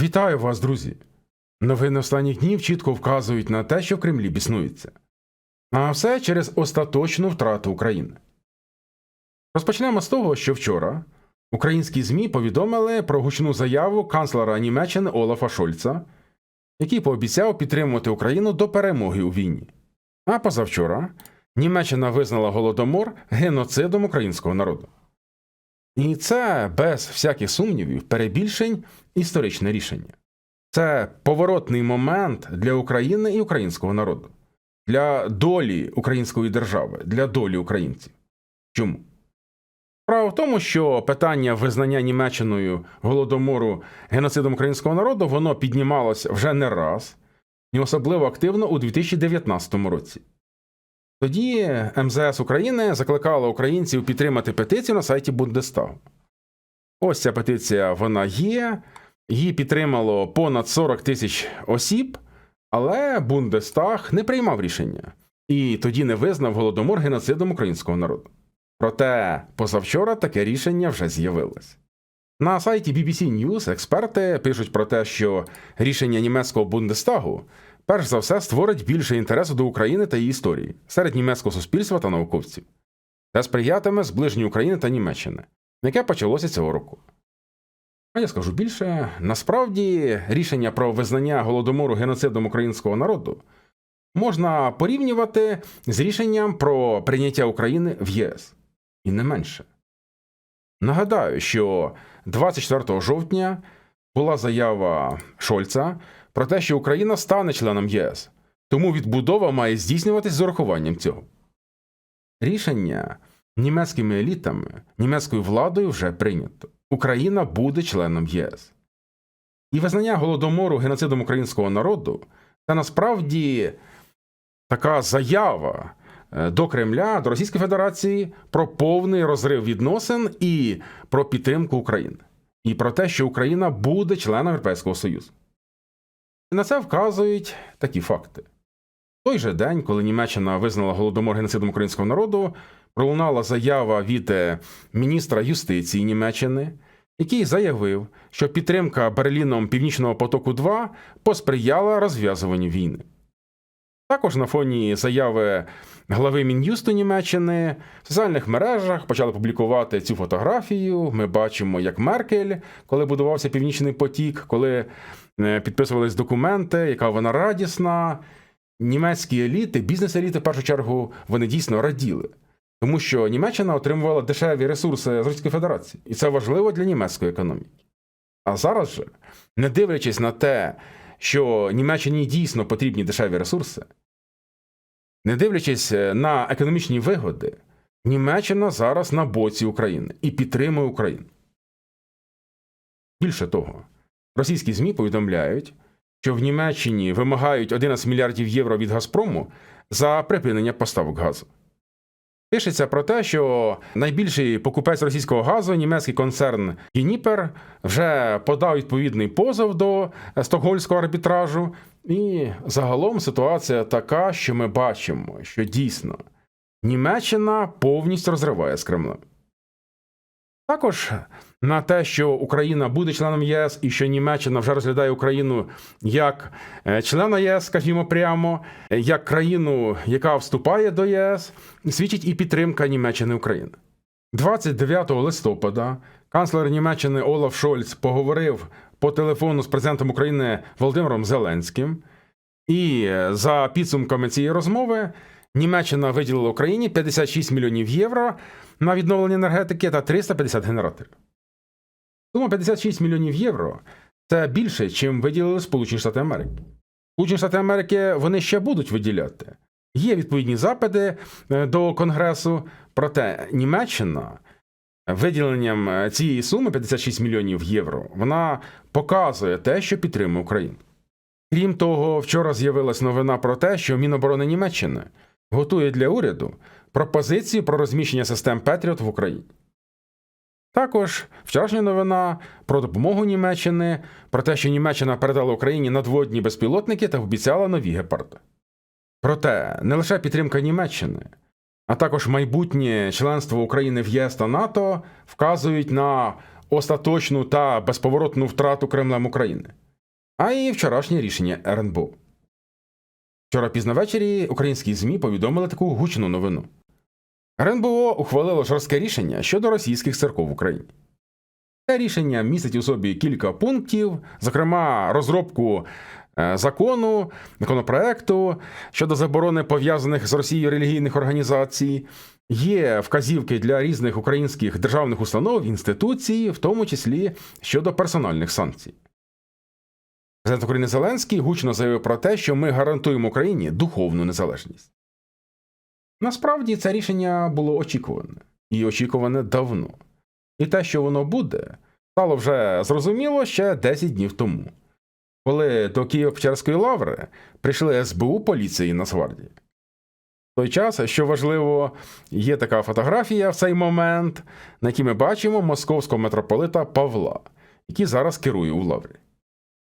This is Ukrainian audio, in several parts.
Вітаю вас, друзі! Новини останніх днів чітко вказують на те, що в Кремлі біснується. А все через остаточну втрату України. Розпочнемо з того, що вчора українські ЗМІ повідомили про гучну заяву канцлера Німеччини Олафа Шольца, який пообіцяв підтримувати Україну до перемоги у війні. А позавчора Німеччина визнала голодомор геноцидом українського народу. І це без всяких сумнівів, перебільшень історичне рішення. Це поворотний момент для України і українського народу, для долі української держави, для долі українців. Чому? Справа в тому, що питання визнання Німеччиною голодомору геноцидом українського народу воно піднімалося вже не раз, і особливо активно у 2019 році. Тоді МЗС України закликала українців підтримати петицію на сайті Бундестагу. Ось ця петиція вона є. Її підтримало понад 40 тисяч осіб, але Бундестаг не приймав рішення і тоді не визнав голодомор геноцидом українського народу. Проте позавчора таке рішення вже з'явилось. На сайті BBC News експерти пишуть про те, що рішення німецького Бундестагу перш за все створить більше інтересу до України та її історії серед німецького суспільства та науковців, та сприятиме зближенню України та Німеччини, яке почалося цього року. А я скажу більше, насправді рішення про визнання голодомору геноцидом українського народу можна порівнювати з рішенням про прийняття України в ЄС і не менше. Нагадаю, що 24 жовтня була заява Шольца про те, що Україна стане членом ЄС, тому відбудова має здійснюватись з урахуванням цього. Рішення німецькими елітами, німецькою владою вже прийнято. Україна буде членом ЄС. І визнання голодомору геноцидом українського народу це насправді така заява е, до Кремля, до Російської Федерації про повний розрив відносин і про підтримку України, і про те, що Україна буде членом Європейського Союзу. На це вказують такі факти. Той же день, коли Німеччина визнала голодомор геноцидом українського народу, пролунала заява від е, міністра юстиції Німеччини, який заявив, що підтримка Берліном Північного потоку 2 посприяла розв'язуванню війни. Також на фоні заяви глави Мін'юсту Німеччини в соціальних мережах почали публікувати цю фотографію. Ми бачимо, як Меркель, коли будувався Північний потік, коли е, підписувались документи, яка вона радісна. Німецькі еліти, бізнес-еліти, в першу чергу, вони дійсно раділи. Тому що Німеччина отримувала дешеві ресурси з Російської Федерації, і це важливо для німецької економіки. А зараз же, не дивлячись на те, що Німеччині дійсно потрібні дешеві ресурси, не дивлячись на економічні вигоди, Німеччина зараз на боці України і підтримує Україну. Більше того, російські ЗМІ повідомляють, що в Німеччині вимагають 11 мільярдів євро від Газпрому за припинення поставок газу. Пишеться про те, що найбільший покупець російського газу, німецький концерн Єніпер, вже подав відповідний позов до стокгольмського арбітражу. І загалом ситуація така, що ми бачимо, що дійсно Німеччина повністю розриває з Кремлем. Також на те, що Україна буде членом ЄС і що Німеччина вже розглядає Україну як е, члена ЄС, скажімо прямо, як країну, яка вступає до ЄС, свідчить і підтримка Німеччини України. 29 листопада канцлер Німеччини Олаф Шольц поговорив по телефону з президентом України Володимиром Зеленським, і е, за підсумками цієї розмови Німеччина виділила Україні 56 мільйонів євро на відновлення енергетики та 350 генераторів. Сума 56 мільйонів євро це більше, чим виділили Сполучені Штати Америки. Сполучені Штати Америки вони ще будуть виділяти. Є відповідні запити е, до Конгресу, проте Німеччина виділенням е, цієї суми 56 мільйонів євро вона показує те, що підтримує Україну. Крім того, вчора з'явилась новина про те, що Міноборони Німеччини готує для уряду пропозицію про розміщення систем Петріот в Україні. Також вчорашня новина про допомогу Німеччини, про те, що Німеччина передала Україні надводні безпілотники та обіцяла нові гепарди. Проте не лише підтримка Німеччини, а також майбутнє членство України в ЄС та НАТО вказують на остаточну та безповоротну втрату Кремлем України. а й вчорашнє рішення РНБО. Вчора пізно ввечері українські ЗМІ повідомили таку гучну новину. РНБО ухвалило жорстке рішення щодо російських церков в Україні. Це рішення містить у собі кілька пунктів, зокрема, розробку е, закону, законопроекту щодо заборони пов'язаних з Росією релігійних організацій. Є вказівки для різних українських державних установ, інституцій, в тому числі щодо персональних санкцій. Президент України Зеленський гучно заявив про те, що ми гарантуємо Україні духовну незалежність. Насправді це рішення було очікуване і очікуване давно. І те, що воно буде, стало вже зрозуміло ще 10 днів тому, коли до Києво-Печерської лаври прийшли СБУ, поліції і Нацгвардії. В той час, що важливо, є така фотографія в цей момент, на якій ми бачимо московського митрополита Павла, який зараз керує у лаврі.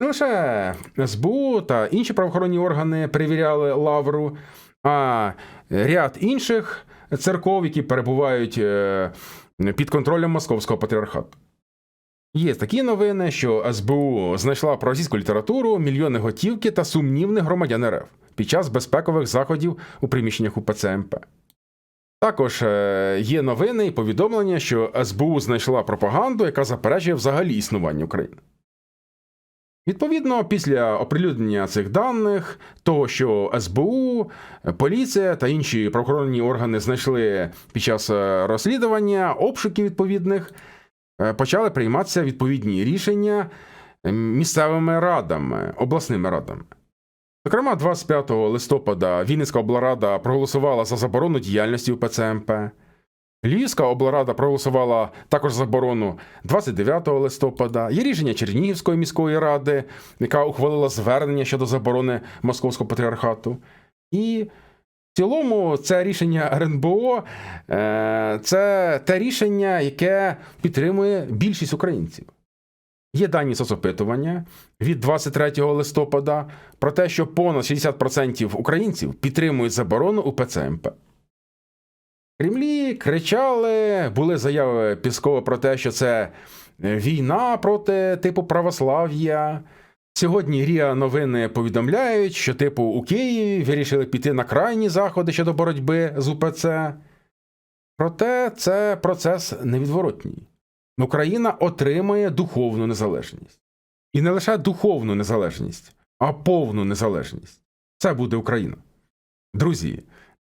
Не лише СБУ та інші правоохоронні органи перевіряли лавру, а ряд інших церков, які перебувають е, під контролем московського патріархату. Є такі новини, що СБУ знайшла про російську літературу мільйони готівки та сумнівних громадян РФ під час безпекових заходів у приміщеннях УПЦ МП. Також е, є новини і повідомлення, що СБУ знайшла пропаганду, яка заперечує взагалі існування України. Відповідно, після оприлюднення цих даних, того, що СБУ, поліція та інші правоохоронні органи знайшли під час е, розслідування, обшуків відповідних, е, почали прийматися відповідні рішення місцевими радами, обласними радами. Зокрема, 25 листопада Вінницька облрада проголосувала за заборону діяльності у ПЦМП. Львівська облрада проголосувала також заборону 29 листопада. Є рішення Чернігівської міської ради, яка ухвалила звернення щодо заборони московського патріархату. І в цілому це рішення РНБО е, це те рішення, яке підтримує більшість українців. Є дані соцопитування від 23 листопада про те, що понад 60% українців підтримують заборону у ПЦМП. Кремлі кричали, були заяви Піскова про те, що це війна проти типу православ'я. Сьогодні Ріа новини повідомляють, що типу у Києві вирішили піти на крайні заходи щодо боротьби з УПЦ. Проте це процес невідворотній. Україна отримає духовну незалежність. І не лише духовну незалежність, а повну незалежність. Це буде Україна. Друзі,